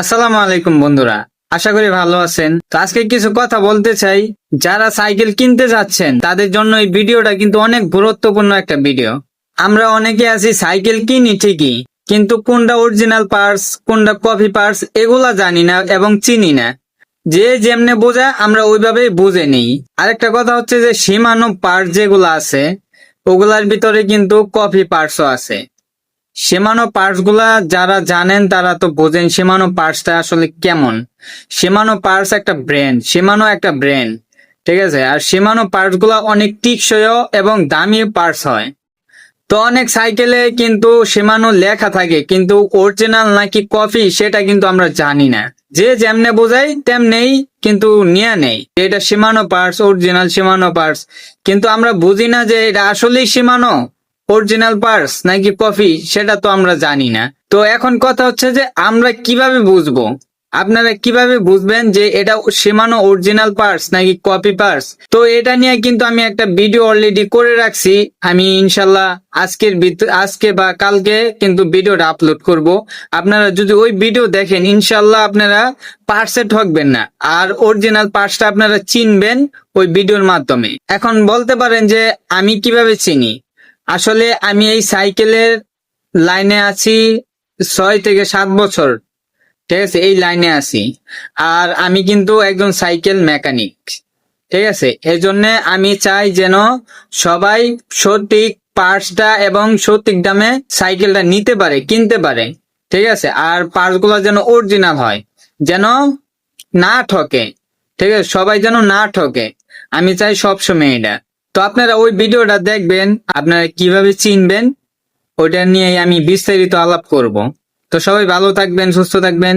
আসসালামু আলাইকুম বন্ধুরা, আশা করি ভালো আছেন। তো আজকে কিছু কথা বলতে চাই। যারা সাইকেল কিনতে যাচ্ছেন, তাদের জন্য এই ভিডিওটা কিন্তু অনেক গুরুত্বপূর্ণ একটা ভিডিও। আমরা অনেকে আছি সাইকেল কিনি ঠিকই, কিন্তু কোনটা অরিজিনাল পার্টস, কোনটা কপি পার্টস এগুলা জানি না এবং চিনি না। যে যেমনে বোঝা, আমরা ওইভাবেই বুঝে নিই। আরেকটা কথা হচ্ছে যে সীমানো পার্টস যেগুলো আছে, ওগুলার ভিতরে কিন্তু কপি পার্টসও আছে। সীমানো পার্টসগুলা যারা জানেন তারা তো বোঝেন সীমানো পার্টসটা আসলে কেমন। সীমানো পার্টস একটা ব্র্যান্ড সীমানো একটা ব্র্যান্ড ঠিক আছে? আর সীমানো পার্টসগুলা অনেক টিকসইও এবং দামি পার্টস হয়। তো অনেক সাইকেলে কিন্তু সীমানো লেখা থাকে, কিন্তু অরিজিনাল নাকি কপি সেটা কিন্তু আমরা জানি না। যে যেমনে বোঝাই, তেমনেই কিন্তু নিয়ে নেই। এটা Shimano parts, original Shimano parts. কিন্তু আমরা বুঝি না যে এটা আসলেই সীমানো। অরিজিনাল পার্স নাকি কফি সেটা তো আমরা জানি না। তো এখন কথা হচ্ছে যে আমরা কীভাবে বুঝব? আপনারা কীভাবে বুঝবেন যে এটা সীমানো অরিজিনাল পার্স নাকি কপি পার্স তো এটা নিয়ে কিন্তু আমি একটা ভিডিও অলরেডি করে রাখছি। আমি ইনশাল্লাহ আজকের আজকে বা কালকে কিন্তু ভিডিওটা আপলোড করব। আপনারা যদি ওই ভিডিও দেখেন, ইনশাল্লাহ আপনারা পার্সে ঠকবেন না। আর অরিজিনাল পার্সটা আপনারা চিনবেন ওই ভিডিওর মাধ্যমে। এখন বলতে পারেন যে আমি কীভাবে চিনি? আসলে আমি এই সাইকেলের লাইনে আছি ছয় থেকে সাত বছর। ঠিক আছে? এই লাইনে আছি। আর আমি কিন্তু একজন সাইকেল মেকানিক। ঠিক আছে? এই জন্য আমি চাই যেন সবাই সঠিক পার্টসটা এবং সঠিক দামে সাইকেলটা নিতে পারে, কিনতে পারে। ঠিক আছে? আর পার্টসগুলো যেন অরিজিনাল হয়, যেন না ঠকে। ঠিক আছে? সবাই যেন না ঠকে। আমি চাই সবসময় এটা। তো আপনারা ওই ভিডিওটা দেখবেন, আপনারা কীভাবে চিনবেন, ওইটা নিয়ে আমি বিস্তারিত আলাপ করব। তো সবাই ভালো থাকবেন, সুস্থ থাকবেন।